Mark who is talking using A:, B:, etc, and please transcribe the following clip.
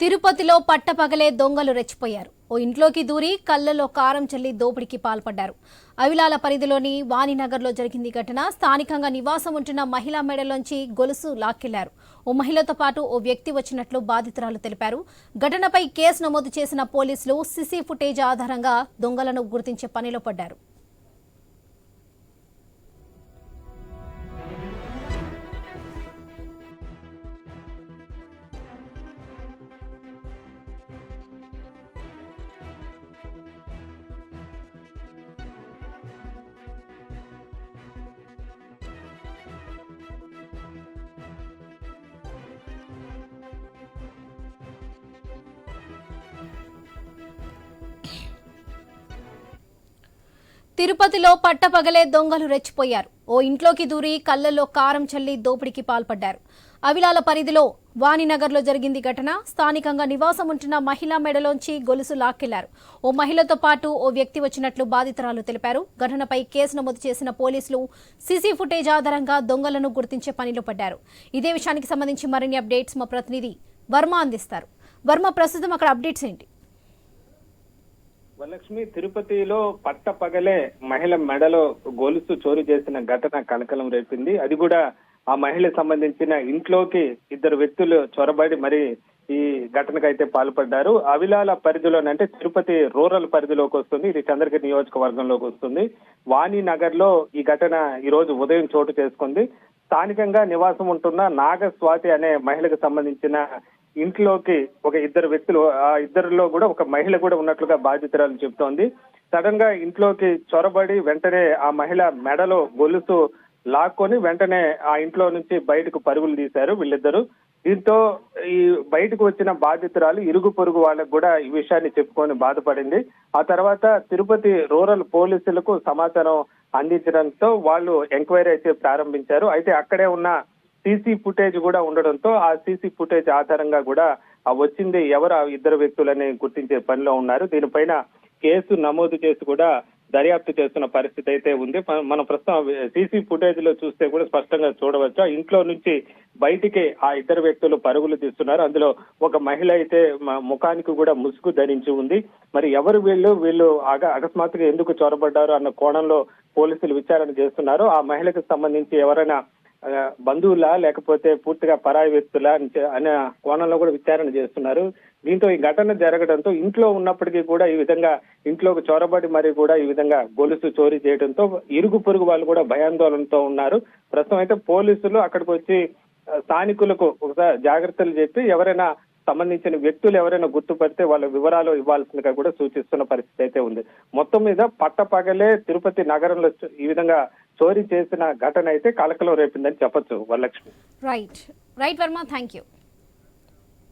A: తిరుపతిలో పట్టపగలే దొంగలు రెచ్చిపోయారు. ఓ ఇంట్లోకి దూరి కళ్ళలో కారం చల్లి దోపిడీకి పాల్పడ్డారు. అవిలాల పరిధిలోని వాణినగర్లో జరిగింది ఘటన. స్థానికంగా నివాసం ఉంటున్న మహిళా మెడలోంచి గొలుసు లాక్కెళ్ళారు. ఓ మహిళతో పాటు ఓ వ్యక్తి వచ్చినట్లు బాధితురాలు తెలిపారు. ఘటనపై కేసు నమోదు చేసిన పోలీసులు సిసి ఫుటేజ్ ఆధారంగా దొంగలను గుర్తించే పనిలో పడ్డారు. తిరుపతిలో పట్టపగలే దొంగలు రెచ్చిపోయారు. ఓ ఇంట్లోకి దూరి కళ్ళల్లో కారం చల్లి దోపిడీకి పాల్పడ్డారు. అవిలాల పరిధిలో వాణినగర్లో జరిగింది ఘటన. స్థానికంగా నివాసం ఉంటున్న మహిళా మెడలోంచి గొలుసు లాక్కెళ్ళారు. ఓ మహిళతో పాటు ఓ వ్యక్తి వచ్చినట్లు బాధితురాలు తెలిపారు. ఘటనపై కేసు నమోదు చేసిన పోలీసులు సీసీ ఫుటేజ్ ఆధారంగా దొంగలను గుర్తించే పనిలో పడ్డారు. ఇదే విషయానికి సంబంధించి మరిన్ని అప్డేట్స్ మా ప్రతినిధి వర్మ అందిస్తారు. వర్మ ప్రస్తుతం అక్కడ అప్డేట్స్ ఏంటి?
B: వరలక్ష్మి తిరుపతిలో పట్ట పగలే మహిళ మెడలో గొలుసు చోరీ చేసిన ఘటన కలకలం రేపింది. అది కూడా ఆ మహిళ సంబంధించిన ఇంట్లోకి ఇద్దరు వ్యక్తులు చొరబడి మరి ఈ ఘటనకైతే పాల్పడ్డారు. అవిలాల పరిధిలోనంటే తిరుపతి రూరల్ పరిధిలోకి వస్తుంది. ఇది చంద్రగిరి నియోజకవర్గంలోకి వస్తుంది. వాణి నగర్లో ఈ ఘటన ఈ రోజు ఉదయం చోటు చేసుకుంది. స్థానికంగా నివాసం ఉంటున్న నాగస్వాతి అనే మహిళకు సంబంధించిన ఇంట్లోకి ఒక ఇద్దరు వ్యక్తులు ఆ ఇద్దరిలో కూడా ఒక మహిళ కూడా ఉన్నట్లుగా బాధితురాలు చెబుతోంది సడన్గా ఇంట్లోకి చొరబడి వెంటనే ఆ మహిళ మెడలో గొలుసు లాక్కొని వెంటనే ఆ ఇంట్లో నుంచి బయటకు పరుగులు తీశారు వీళ్ళిద్దరు. దీంతో ఈ బయటకు వచ్చిన బాధితురాలు ఇరుగు పొరుగు వాళ్ళకు కూడా ఈ విషయాన్ని చెప్పుకొని బాధపడింది. ఆ తర్వాత తిరుపతి రూరల్ పోలీసులకు సమాచారం అందించడంతో వాళ్ళు ఎంక్వైరీ అయితే ప్రారంభించారు. అయితే అక్కడే ఉన్న సీసీ ఫుటేజ్ కూడా ఉండడంతో ఆ సీసీ ఫుటేజ్ ఆధారంగా కూడా వచ్చింది ఎవరు? ఆ ఇద్దరు వ్యక్తులని గుర్తించే పనిలో ఉన్నారు. దీనిపైన కేసు నమోదు చేసి కూడా దర్యాప్తు చేస్తున్న పరిస్థితి అయితే ఉంది. మనం ప్రస్తుతం సీసీ ఫుటేజ్లో చూస్తే కూడా స్పష్టంగా చూడవచ్చు? ఇంట్లో నుంచి బయటికి ఆ ఇద్దరు వ్యక్తులు పరుగులు తీస్తున్నారు. అందులో ఒక మహిళ అయితే ముఖానికి కూడా ముసుగు ధరించి ఉంది. మరి ఎవరు వీళ్ళు? వీళ్ళు అగ అకస్మాత్తుగా ఎందుకు చొరబడ్డారు అన్న కోణంలో పోలీసులు విచారణ చేస్తున్నారు. ఆ మహిళకు సంబంధించి ఎవరైనా బంధువులా లేకపోతే పూర్తిగా పరాయి వ్యక్తులా అనే కోణంలో కూడా విచారణ చేస్తున్నారు. దీంతో ఈ ఘటన జరగడంతో ఇంట్లో ఉన్నప్పటికీ కూడా ఈ విధంగా ఇంట్లోకి చొరబడి మరి కూడా ఈ విధంగా గొలుసు చోరీ చేయడంతో ఇరుగు పొరుగు వాళ్ళు కూడా భయాందోళనతో ఉన్నారు. ప్రస్తుతం అయితే పోలీసులు అక్కడికి వచ్చి స్థానికులకు ఒకసారి జాగ్రత్తలు చెప్పి ఎవరైనా సంబంధించిన వ్యక్తులు ఎవరైనా గుర్తుపడితే వాళ్ళ వివరాలు ఇవ్వాల్సిందిగా కూడా సూచిస్తున్న పరిస్థితి అయితే ఉంది. మొత్తం మీద పట్టపగలే తిరుపతి నగరంలో ఈ విధంగా చోరీ చేసిన ఘటన అయితే కలకలం రేపిందని చెప్పొచ్చు Varalakshmi.
A: Right right Varma thank you